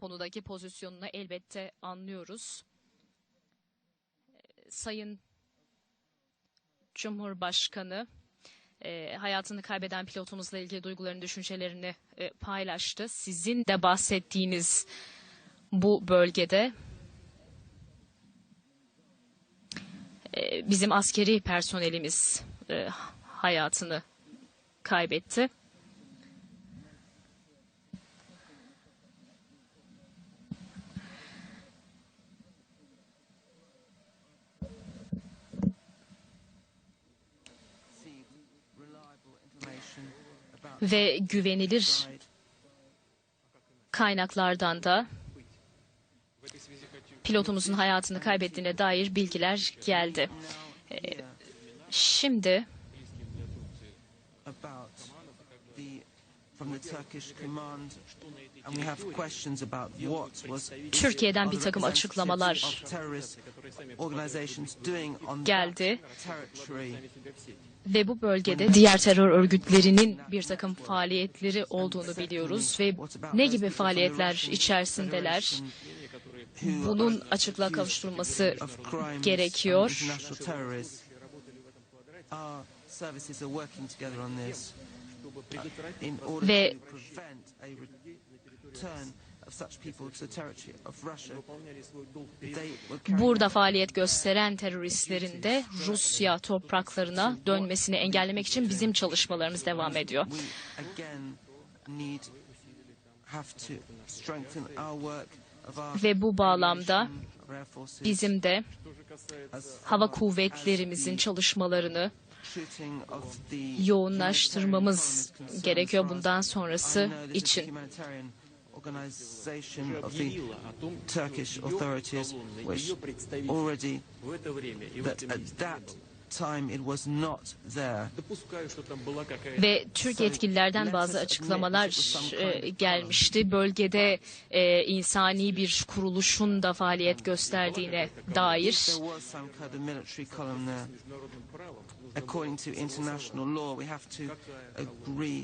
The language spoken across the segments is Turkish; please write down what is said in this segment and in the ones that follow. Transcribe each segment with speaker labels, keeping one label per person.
Speaker 1: konudaki pozisyonunu elbette anlıyoruz. Ee, Sayın Cumhurbaşkanı e, hayatını kaybeden pilotumuzla ilgili duygularını, düşüncelerini e, paylaştı. Sizin de bahsettiğiniz bu bölgede e, bizim askeri personelimiz hayatını kaybetti. Ve güvenilir kaynaklardan da pilotumuzun hayatını kaybettiğine dair bilgiler geldi. Ee, Şimdi Türkiye'den bir takım açıklamalar geldi. ve bu bölgede diğer terör örgütlerinin bir takım faaliyetleri olduğunu biliyoruz ve ne gibi faaliyetler içerisindeler bunun açıklığa kavuşturulması gerekiyor. Ve- Burada faaliyet gösteren teröristlerin de Rusya topraklarına dönmesini engellemek için bizim çalışmalarımız devam ediyor. Ve bu bağlamda bizim de hava kuvvetlerimizin çalışmalarını yoğunlaştırmamız gerekiyor bundan sonrası için.
Speaker 2: organization of the Turkish authorities, which already that at that
Speaker 1: ve Türk yetkililerden bazı açıklamalar e, gelmişti. Bölgede e, insani bir kuruluşun da faaliyet gösterdiğine dair.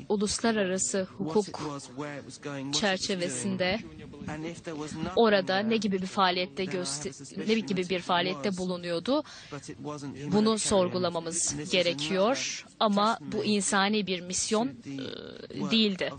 Speaker 1: Uluslararası hukuk çerçevesinde orada ne gibi bir faaliyette göster ne gibi bir faaliyette bulunuyordu. Bunu sorgulamamız gerekiyor ama bu insani bir misyon e, değildi.